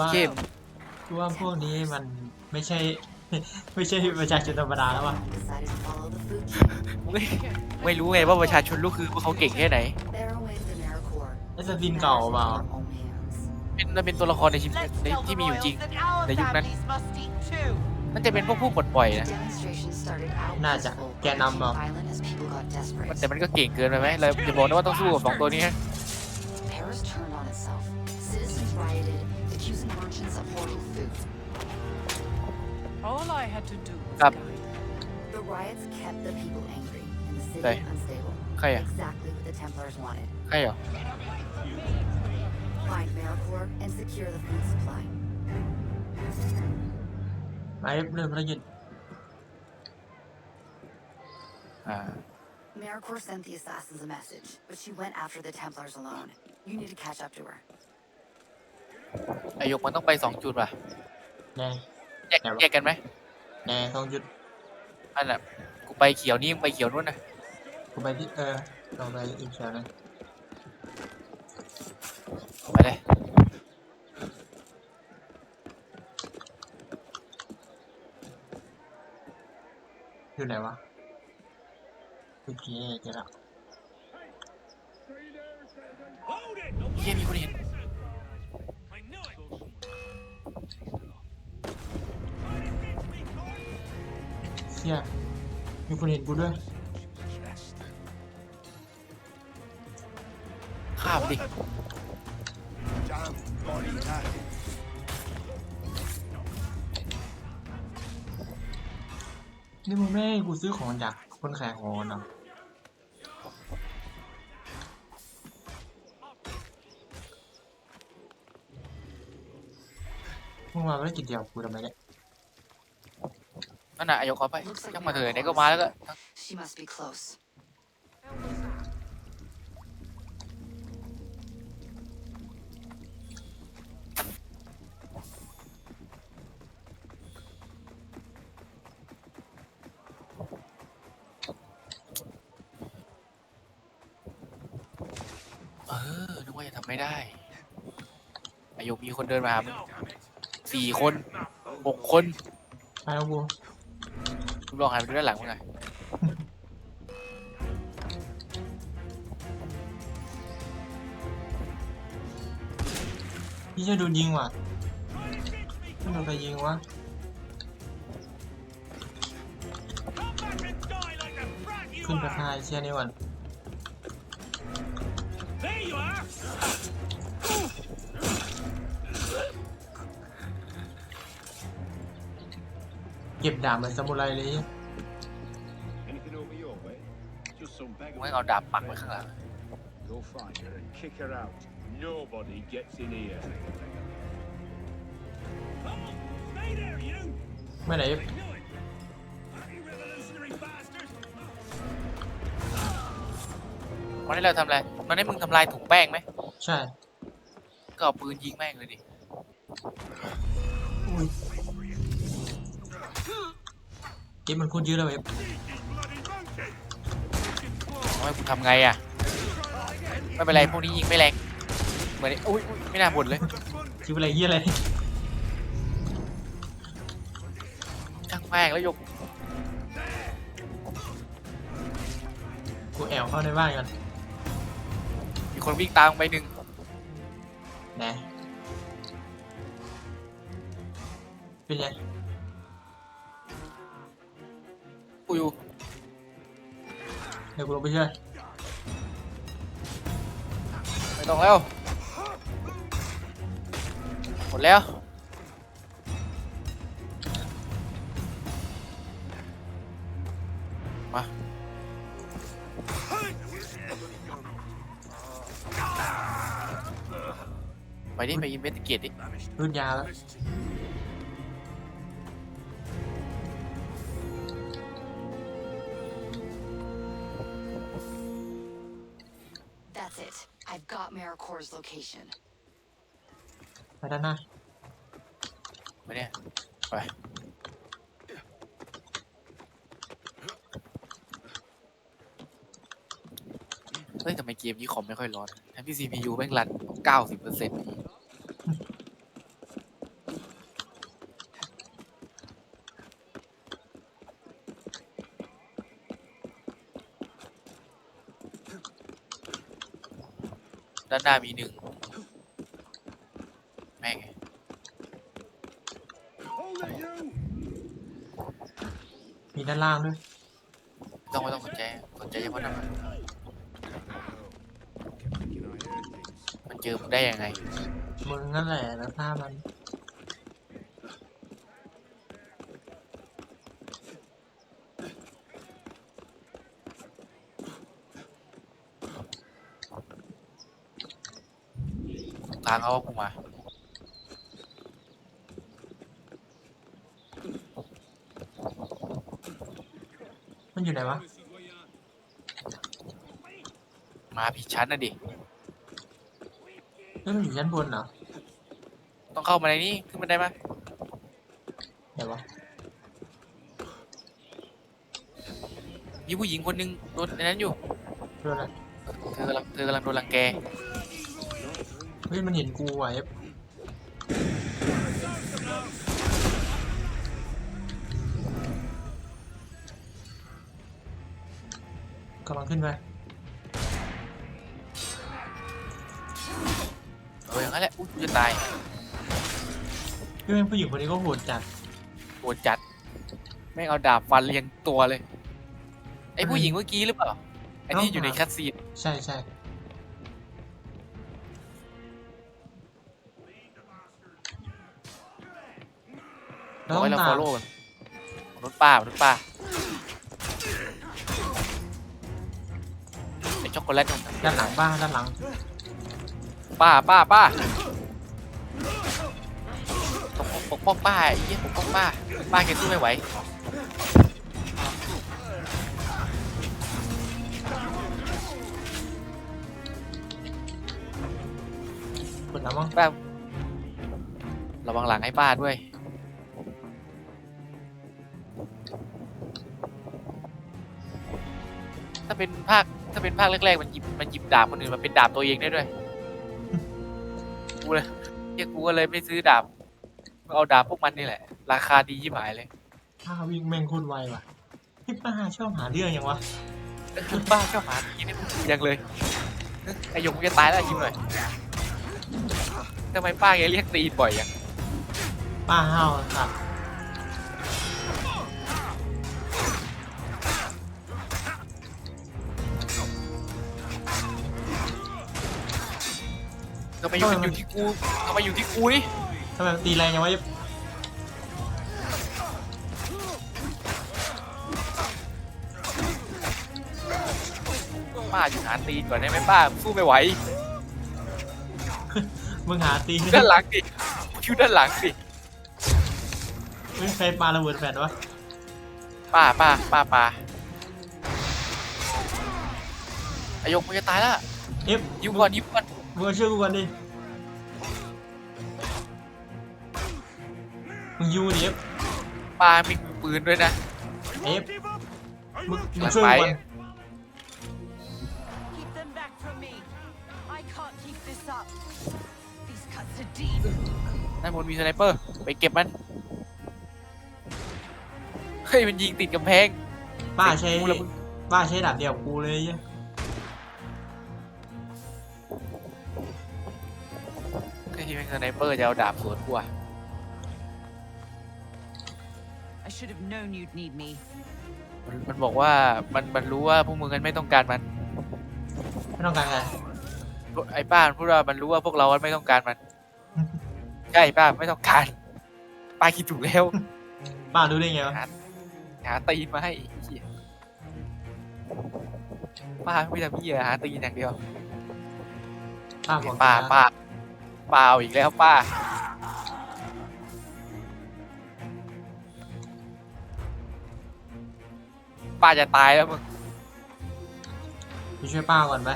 ว่าเกมกูว่าพวกนี้มันไม่ใช่ ไม่ใช่ประชาชนธรรมดาแล้วว่ะ Decided to follow the food chain. ไม่ไม่รู้ไงว่าประชาชนรู้คือว่าเขาเก่งแค่ไหน Their own way to AmeriCorps. ไอ้สปินเก่าเปล่า Their own hands. เป็นมันเป็นตัวละครในชีวิต Let's ใน tell ที่ the มีอยู่จริง royals that our Để giúp đánh. families must eat too. มันจะเป็นพวกผู้ปลดปล่อย The นะ demonstration started out น่าจะ peaceful, แกนนำเปล่า violent as people got desperate. แต่มันก็เก่งเกินไปไหมเราจะบอกนะว่าต้องสู้กับสองตัวนี้ฮะ All I had to do was Up. guide. The riots kept the people angry and the city Đây. unstable. ใครอ่ะ Exactly what the Templars wanted. ใครเหรอ Find AmeriCorps and secure the food supply. ไอ้เริ่มภารกิจ อ่า AmeriCorps sent the assassins a message, but she went after the Templars alone. You need to catch up to her. ไอยกมันต้องไปสองจุดว่ะ แน่ แยกแยกกันไหมแน่สองจุดอันน่ะกูไปเขียวนี่มึงไปเขียวนู่นนะกูไปที่เออเราไปอีกแถวนึงไปเลยอยู่ไหนวะโอเคเจอละเฮียมีคนเห็น เชี่ยมีคนเห็นกูด้วยข้ามดิ นี่มึงไม่ให้กูซื้อของจากคนขายของเหรอมึงมาภารกิจเดียวกูทำไมเนี่ย นั่นน่ะไอยกเอาไปยังมาเถอะไหนก็มาแล้วก็ She must be close. เออ นึกว่าจะทำไม่ได้ไอยกมีคนเดินมาหามึงสี่คนหกคน ไปแล้วกูมึง ลองหันไปดูด้านหลังมึงไงพี่จะโดนยิงว่ะไม่โดนใครยิงวะขึ้นไปพายเชียร์นี่ก่อน ก็บดาบเหมือนซามูไรเลย Anything over your way? Just some มึง beggar. ให้เอาดาบปักไว้ข้างหลัง Go find her and kick her out. Nobody gets in here. เมื่อไหร่วันนี้เราทำอะไรวันนี้มึงทำลายถุงแป้งไหม ใช่ก็เอาปืนยิงแม่งเลยดิ อุ้ย เกมมันโคนเยอะเลยเว็บเอาให้กูทำไงอะ ไม่เป็นไรพวกนี้ยิงไม่แรงเหมือนไอ้อุ้ยอุ๊ยไม่น่าบ่นเลยคิดอะไรเยี่ยอะไรช่างแม่งแล้วยกกูแอบเข้าในบ้านกันมีคนวิ่งตามไปหนึ่งนะเป็นไง เดี๋ยวกูลงไปช่วยไม่ต้องแล้ว หมดแล้ว มา ไปดิ ไปอินเวสติเกตดิ รุ่นยาแล้ว got AmeriCorps' location. ไปด้านหน้าไปเนี่ย ไป เฮ้ยทำไมเกมนี้คอมไม่ค่อยร้อนทั้งที่ CPU แม่งรัน 90% ด้านหน้ามีหนึ่งแม่ง Hold it, you! มีด้านล่างด้วยต้องไม่ต้องสนใจสนใจเฉพาะนั้น Thinking I heard things. มันเจอมึงได้ยังไงมึงนั่นแหละแล้วหน้ามัน ทางเขาว่ากูมา มันอยู่ไหนวะ มาผิดชั้นนะดิเอ้ยมันอยู่ชั้นบนเหรอต้องเข้ามาในนี้ขึ้นมาได้ไหมไหนวะ มีผู้หญิงคนหนึงโดนในนั้นอยู่โดนอะไรเธอกำลังเธอกำลังโดนรังแก เฮ้ยมันเห็นกูว่ะเอฟกำลังขึ้นไปเอออย่างนั้นแหละอุ้ยกูจะตายเฮ้ยผู้หญิงคนนี้ก็โหดจัดโหดจัดแม่งเอาดาบฟันเรียงตัวเลย ไอ้ผู้หญิงเมื่อกี้หรือเปล่าไอ้ที่อยู่ในคัตซีน ใช่ใช่ ร้อยเราฟอลโล่มันมนุษย์ป้ามนุษย์ป้าไอ้ช็อกโกแลตด้านหลังบ้างด้านหลัง ป้าป้าป้าปกปกป้องป้าไอ้เหี้ยปกป้องป้า ป้าแกสู้ไม่ไหวกดแล้วมั้งป้าระวังหลังให้ป้าด้วย ถ้าเป็นภาคถ้าเป็นภาคแรกๆมันหยิบมันหยิบดาบคนอื่นมาเป็นดาบตัวเองได้ด้วย กูเลยเฮียกูก็เลยไม่ซื้อดาบเอาดาบพวกมันนี่แหละ ราคาดียิ่หายเลยถ้าวิ่งแม่งโคตรไวว่ะพี่ป้าชอบหาเรื่องยังวะป้าชอบหาทีนี่มันยังเลยไอหยงมึงจะตายแล้วยิ้มหน่อยทำไมป้าแกเรียกตีนบ่อยยังป้าห้าวสัตว์ ทำไมอยู่มันอยู่ที่กูทำไมอยู่ที่กูนี่ทำไมมันตีแรงยังวะเอฟป้าอยู่หาตีนก่อนได้ไหมป้าสู้ไม่ไหวมึงหาตีอยู่ด้านหลังดิอยู่ด้านหลังดิเฮ้ยใครปาระเบิดแฟนวะป้าป้าป้าป้าไอหยงมึงจะตายแล้วเอฟยิ้มก่อนยิ้มก่อน มึงมาช่วยกูก่อนดิมึงยูดิเอฟป้ามีปืนด้วยนะ เอฟมึงมึงหลังช่วยไปกูก่อน Keep them back from me. I can't keep this up. These cuts are deep. ด้านบนมีสไนเปอร์ ไปเก็บมัน เฮ้ย มันยิงติดกำแพง ป้าใช้ กูละมึงป้าใช้ดาบเดียวกับกูเลยไอ้เหี้ย ที่เป็นสไนเปอร์จะเอาดาบสวนกูอะ I should have known you'd need me. มันมันบอกว่ามันมันรู้ว่าพวกมึงกันไม่ต้องการมัน ไม่ต้องการอะไรไอ้ป้ามันพูดว่ามันรู้ว่าพวกเราไม่ต้องการมัน ใช่ป้าไม่ต้องการ ป้าคิดถูกแล้ว ป้ารู้ได้ไงวะหาหาตีนมาให้ไอ้เหี้ยป้าไม่ทำเหี้ยหาตีนอย่างเดียว ป้าบอกป้านะป้า ป้าเอาอีกแล้วป้า ป้าจะตายแล้วมึงไปช่วยป้าก่อนไหม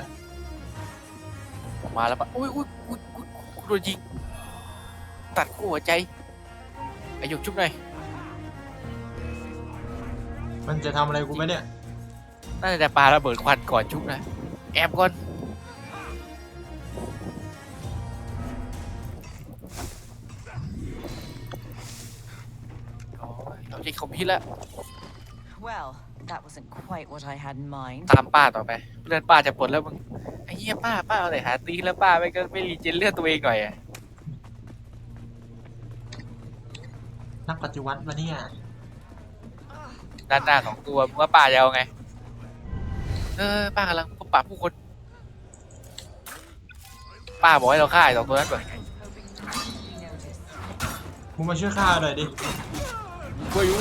มาแล้วป้าอุ้ยอุ้ยอุ้ยอุ้ยกูโดนยิง ตัดคู่หัวใจไอายุชุบหน่อยมันจะทำอะไรกูไหมเนี่ย น่าจะปาระเบิดควันก่อนชุบนะ แอบก่อน เราจะคอมพิวแล้ว Well, that wasn't quite what I had in mind. ตามป้าต่อไปเพื่อนป้าจะปลดแล้วมึงไอ้เหี้ยป้าป้าเอาแต่หาตีแล้วป้าไม่ก็ไม่รีเจนเลือดตัวเองหน่อยอะนักปัจจุบันวะเนี่ยด้านหน้าสองตัวมึงว่าป้าจะเอาไง เออป้ากำลังพบปะผู้คน ป้าบอกให้เราฆ่าไอ้สองตัวนั้นก่อนมึงมาช่วยข้าหน่อยดิช่วยอยู่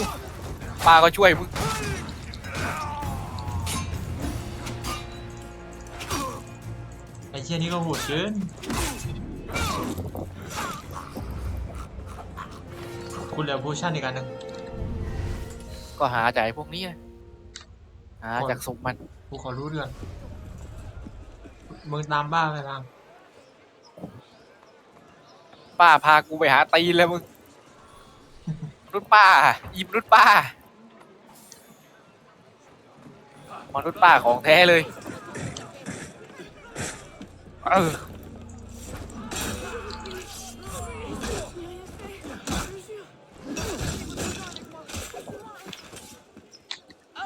ป้าก็ช่วยมึงไอ้เชี่ยนี่ก็โหดเกินคุณเหลือโพชั่นอีกอันหนึ่งก็หาจากไอ้พวกนี้นะหาจากศพมันกูขอรู้เรื่องมึงตามบ้าไปบ้างป้าพากูไปหาตีนเลยมึงมนุษย์ป้า อีมนุษย์ป้า มนุษย์ป้าของแท้เลยเออ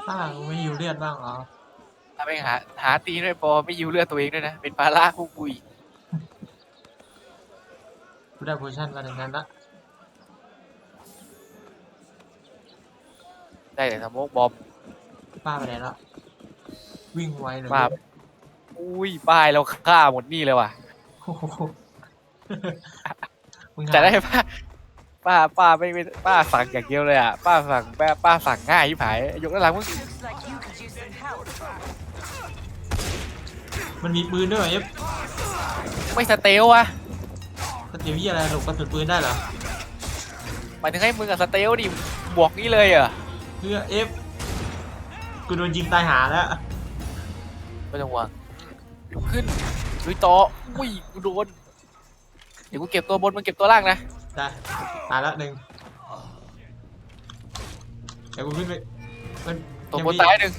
บ้ามึงไม่อยู่เลือดบ้างเหรอถ้าไม่หาหาตีนไม่พอไม่ยิวเลือดตัวเองด้วยนะ เป็นภาระคู่กุยกูได้โพชั่นมาหนึ่งนั้นละได้แต่สโมกบอมป้าไปไหนแล้ว วิ่งไวเลยป้าอุ้ยป้ายเราฆ่าหมดนี่เลยว่ะ โอ้โหมึงหาแต่ได้ป้าป้าป้าไม่ไม่ป้าสั่งอย่างเดียวเลยอะป้าสั่งป้าป้าสั่งง่ายที่ผายยกด้านหลังมึง Looks like you could use some help. มันมีปืนด้วยเหรอเอฟไม่สเตลวะสติลยี่อะไรหลบกระสุนปืนได้เหรอหมายถึงให้มึงกับสเตลดิบวกนี่เลยเหรอเพื่อเอฟกูโดนยิงตายหาแล้ว ไม่ต้องห่วงลุกขึ้นลุยต่ออุ้ยกูโดนเดี๋ยวกูเก็บตัวบนมึงเก็บตัวล่างนะได้ตายละหนึ่งเดี๋ยวกูขึ้นไปมันตัวงบนมีตายหนึ่ง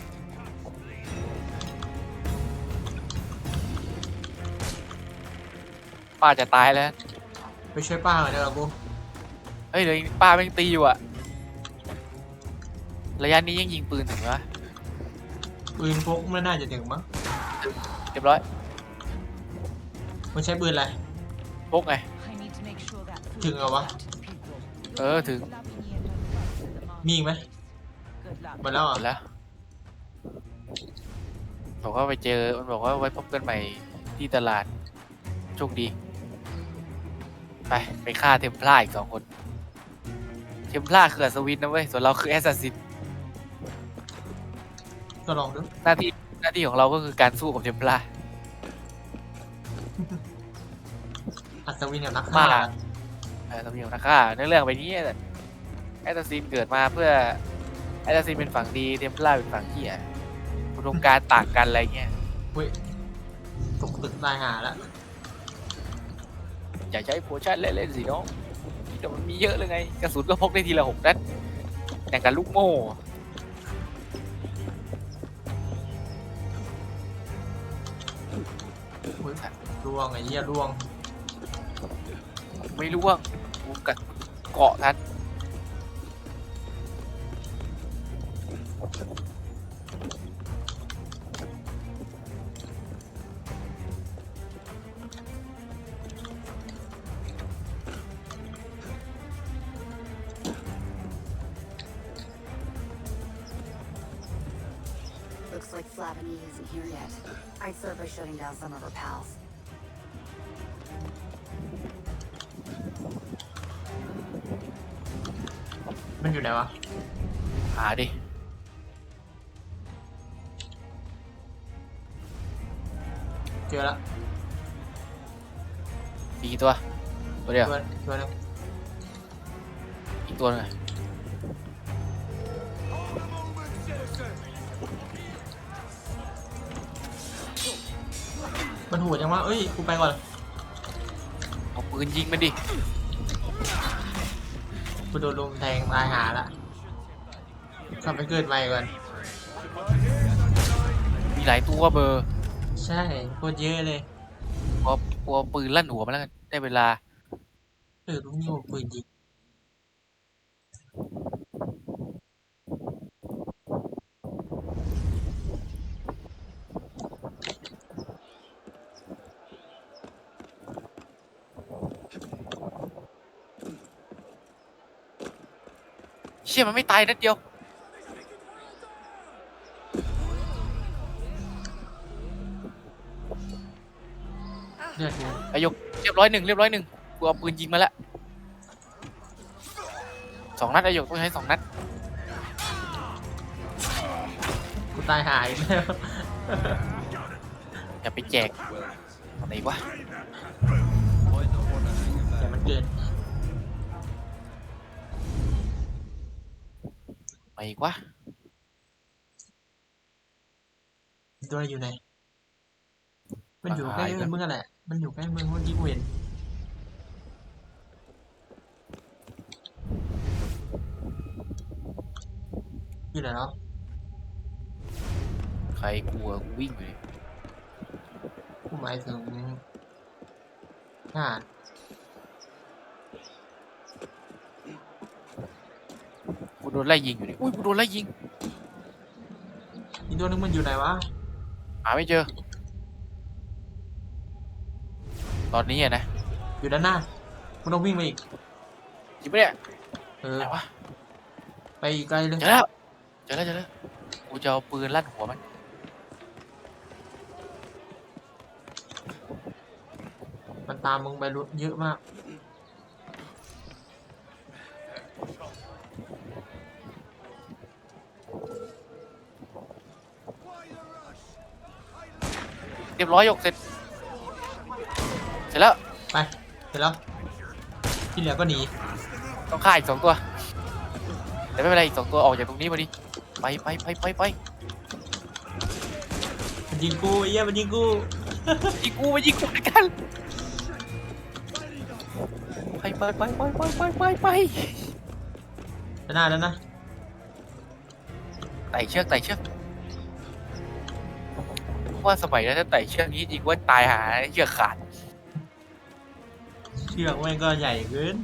ป้าจะตายแล้วไปช่วยป้าหน่อยเดี๋ยวกูเฮ้ยเดี๋ยวป้าแม่งตีอยู่อะระยะนี้ยังยิงปืนถึงวะปืนพกไม่น่าจะถึงมั้ง เรียบร้อยมันใช้ปืนอะไร พกไง I need to make sure that food Chừng rồi goes ba. out to the people. เออถึง มีอีกไหม Good luck. หมดแล้วหเหรมอะดแล้วบอกว่าไปเจอ มันบอกว่าไว้พบกันใหม่ที่ตลาด โชคดี ไป ไปฆ่าเทมพลาอีกสองคน เทมพลาคืออัศวินนะเว้ย ส่วนเราคือแอสซัสซิน ก็ลองดู หน้าที่ห น้าที่ของเราก็คือการสู้กับเทมพลา อัศวินกับนักมาฆ่าเออทำอย่างนักฆ่าเนื้อเรื่องไปนี้แอสซัสซินเกิดมาเพื่อแอสซัสซินเป็นฝั่งดีเทมพลาเป็นฝั่งเหี้ยอุดมการณ์ต่างกันอะไรเงี้ยเว้ยตกตึกตายหาแล้วอย่าใช้โพชั่นเล่นๆสิน้องเดี๋ยวมันมีเยอะเลยไงกระสุนก็พกได้ทีละหกนัดอย่างกับลูกโม่ ร่วงไอ้เหี้ยร่วง ไม่รู้ว่ากูกัดเกาะทัน Looks like Flavigny isn't here yet. I'd start by shutting down some of her pals. มันอยู่ไหนวะ หาดิ เจอแล้วมีกี่ตัว ตัวเดียว ตัวตัวหนึงอีกตัวหนึงอะมันหัวจังวะเอ้ย กูไปก่อน เอาปืนยิงมันดิ กูโดนลุมแทงตายหาละขับไปเกิดใหม่ก่อน มีหลายตัวเบอร์ใช่โคตรเยอะเลยกลัวกลัวปืนลั่นหัวมันแล้วกันได้เวลา เออลุงอยู่ปืนยิง ชี่ยมันไม่ตายนัดเดียว เลือดกูอายกเรียบร้อยหนึ่งเรียบร้อยหนึ่งกูเอาปืนยิงมาแล้วสองนัดอายกต้องใช้สองนัดกูตายหายแล้วอย่าไปแจกอะไรวะแต่มันเกิน ไปอีกวะตัวอยู่ไหน มันอยู่ใกล้มึงอะแหละ มันอยู่ใกล้มึงเมื่อกี้กูเห็นอยู่ไหนเนาะใครกลัวกูวิ่งเลยกูหมายถึงอ่า โดนไล่ยิงอยู่นี่อุ้ยกูโดนไล่ยิงอีกตัวนึงมันอยู่ไหนวะหาไม่เจอ ตอนนี้อะนะอยู่ด้านหน้ามึงต้องวิ่งไปอีกจริงปะเนี่ยเออไหนวะไปอีกไกลเลยเจอแล้วเจอแล้วเจอแล้วกูจะเอาปืนลั่นหัวมันมันตามมึงไปรุเยอะมาก เรียบร้อยยกเสร็จ เสร็จแล้ว ไปเสร็จแล้วที่เหลือก็หนีต้องฆ่าอีกสองตัว แต่ไม่เป็นไรอีกสองตัวออกจากตรงนี้มาดิไปไปไปไปไปมันยิงกูไอ้เหี้ยมันยิงกูยิงกูมายิงกูด้วยกันไปไปไปไปไปไปไปไปด้านหน้าด้านหน้าไต่เชือกไต่เชือก ว่าสมัยนั้นถ้าไต่เชือกนี้จริงว่าตายหาเชือกขาดเชือกแม่งก็ใหญ่เกิน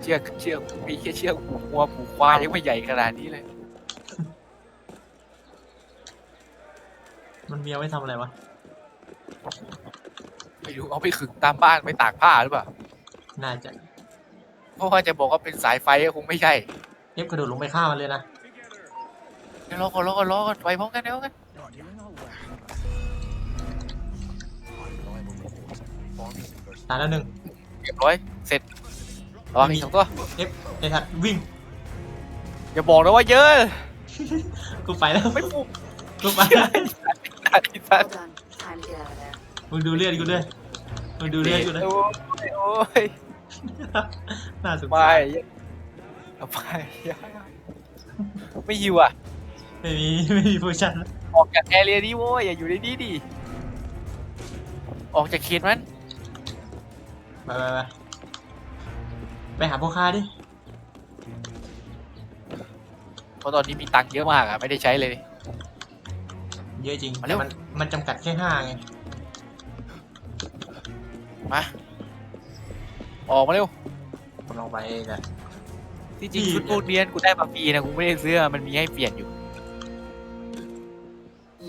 เชือกเชือกมีแค่เชือกผูกวัวผูกควายยังไม่ใหญ่ขนาดนี้เลย มันมีเอาไว้ทำอะไรวะไม่รู้เอาไปขึงตามบ้านไปตากผ้าหรือเปล่าน่าจะเพราะว่าจะบอกว่าเป็นสายไฟก็คงไม่ใช่เอฟกระโดดลงไปฆ่ามันเลยนะเดี๋ยวรอก่อนรอก่อนรอก่อนไปพร้อมกันเดี๋ยวกัน ตายแล้วหนึ่งเรียบร้อยเสร็จระวังอีกสองตัวไอ้ทัดวิ่งอย่าบอกนะว่าเยอะกูไปแล้วไม่ปุ๊บกูไปแล้วตัดที่ตัด Well done. Time to get out of there. มึงดูเลือดกูด้วยมึงดูเลือดกูด้วยโอ้ยโอ้ยน่าสงไปสารเอาไปไม่หิวอะ ไม่มีไม่มีโพชั่นออกจากแอเรียนี้โว้ยอย่าอยู่ในนี้ดิออกจากเขตมัน ไปไปไปไปหาพ่อค้าดิ เพราะตอนนี้มีตังค์เยอะมากอะไม่ได้ใช้เลย เยอะจริงมาเร็แต่ว มันมันจำกัดแค่ห้าไงมา ออกมาเร็วกำลังไปแหละที่จริงนี่ชุดพวกเนี้ยกูได้มาฟรีนะกูไม่ได้ซื้อมันมีให้เปลี่ยนอยู่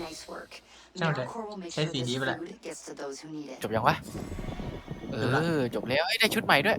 Nice work. Sao vậy? Metalcore will make Cái sure gì this vậy bạn? food gets to those who need it. จบยังวะ เออจบแล้วเอ้ยได้ชุดใหม่ด้วย